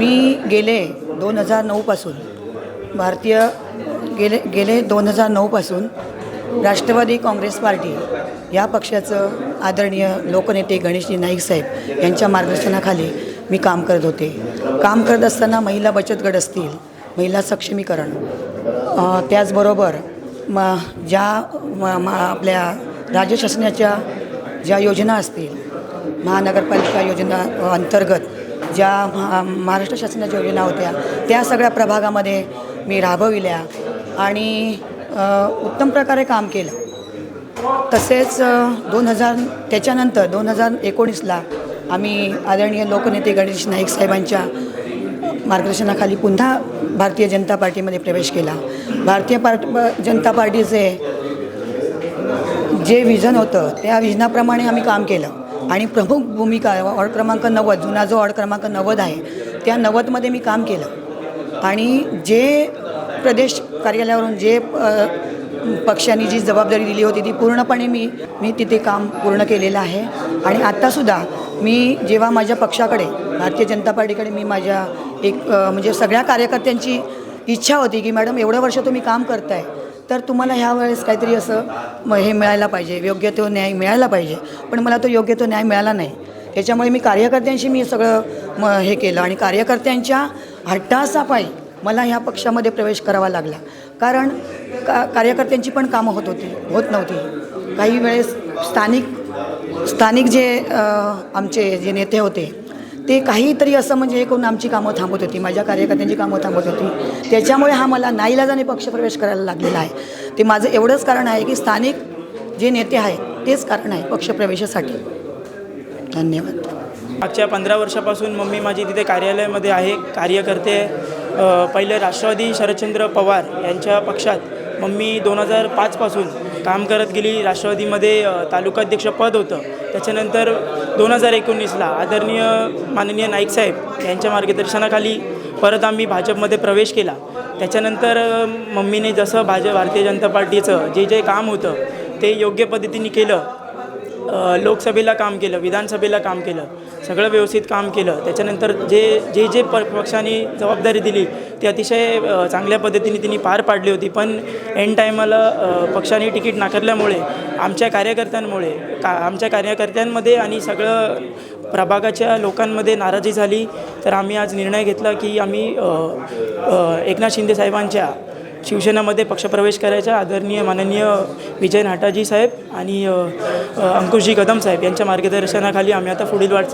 मी गेले दोन हजार नऊपासून भारतीय गेले गेले दोन हजार नऊपासून राष्ट्रवादी काँग्रेस पार्टी या पक्षाचं आदरणीय लोकनेते गणेशजी नाईक साहेब यांच्या मार्गदर्शनाखाली मी काम करत होते. काम करत असताना महिला बचत गट असतील महिला सक्षमीकरण त्याचबरोबर म ज्या म आपल्या राज्य शासनाच्या ज्या योजना असतील महानगरपालिका योजना अंतर्गत ज्या महा महाराष्ट्र शासनाच्या योजना होत्या त्या सगळ्या प्रभागामध्ये मी राबविल्या आणि उत्तम प्रकारे काम केलं. तसेच दोन हजार त्याच्यानंतर दोन हजार एकोणीसला आम्ही आदरणीय लोकनेते गणेश नाईक साहेबांच्या मार्गदर्शनाखाली पुन्हा भारतीय जनता पार्टीमध्ये प्रवेश केला. भारतीय पार्ट जनता पार्टीचे जे विजन होतं त्या विजनाप्रमाणे आम्ही काम केलं. आणि प्रमुख भूमिका वॉर्ड क्रमांक नव्वद जुना जो वॉर्ड क्रमांक नव्वद आहे त्या नव्वदमध्ये मी काम केलं. आणि जे प्रदेश कार्यालयावरून जे पक्षांनी जी जबाबदारी दिली होती ती पूर्णपणे मी मी तिथे काम पूर्ण केलेलं आहे. आणि आत्तासुद्धा मी जेव्हा माझ्या पक्षाकडे भारतीय जनता पार्टीकडे मी माझ्या एक म्हणजे सगळ्या कार्यकर्त्यांची इच्छा होती की मॅडम एवढं वर्ष तुम्ही काम करताय तर तुम्हाला ह्या वेळेस काहीतरी असं म हे मिळायला पाहिजे. योग्य तो न्याय मिळायला पाहिजे. पण मला तो योग्य तो न्याय मिळाला नाही. त्याच्यामुळे मी कार्यकर्त्यांशी मी सगळं म हे केलं. आणि कार्यकर्त्यांच्या हट्टासापायी मला ह्या पक्षामध्ये प्रवेश करावा लागला. कारण का कार्यकर्त्यांची पण कामं होत होती होत नव्हती. काही वेळेस स्थानिक स्थानिक जे आमचे जे नेते होते ते काहीतरी असं म्हणजे हे करून आमची कामं थांबत होती. माझ्या कार्यकर्त्यांची कामं थांबत होती. त्याच्यामुळे हा मला नाईलाजाने पक्षप्रवेश करायला लागलेला आहे. ते माझं एवढंच कारण आहे की स्थानिक जे नेते आहेत तेच कारण आहे पक्षप्रवेशासाठी धन्यवाद. मागच्या पंधरा वर्षापासून मम्मी माझी तिथे कार्यालयामध्ये आहे. कार्यकर्ते पहिले राष्ट्रवादी शरदचंद्र पवार यांच्या पक्षात मम्मी दोन हजार पाचपासून काम करत गेली. राष्ट्रवादीमध्ये तालुकाध्यक्षपद तालुकाध्यक्ष पद होतं. त्याच्यानंतर दोन हजार एकोणीसला आदरणीय माननीय नाईक साहेब यांच्या मार्गदर्शनाखाली परत आम्ही भाजपमध्ये प्रवेश केला. त्याच्यानंतर मम्मीने जसं भाजप भारतीय जनता पार्टीचं जे जे काम होतं ते योग्य पद्धतीने केलं. लोकसभेला काम केलं विधानसभेला काम केलं सगळं व्यवस्थित काम केलं. त्याच्यानंतर जे जे जे प पक्षाने जबाबदारी दिली ती अतिशय चांगल्या पद्धतीने तिने पार पाडली होती. पण एन टायमाला पक्षाने तिकीट नाकारल्यामुळे आमच्या कार्यकर्त्यांमुळे का आमच्या कार्यकर्त्यांमध्ये आणि सगळं प्रभागाच्या लोकांमध्ये नाराजी झाली. तर आम्ही आज निर्णय घेतला की आम्ही एकनाथ शिंदे साहेबांच्या शिवसेनामध्ये पक्षप्रवेश करायचा. आदरणीय माननीय विजय नाटाजी साहेब आणि अंकुशजी कदम साहेब यांच्या मार्गदर्शनाखाली आम्ही आता पुढील वाटचाल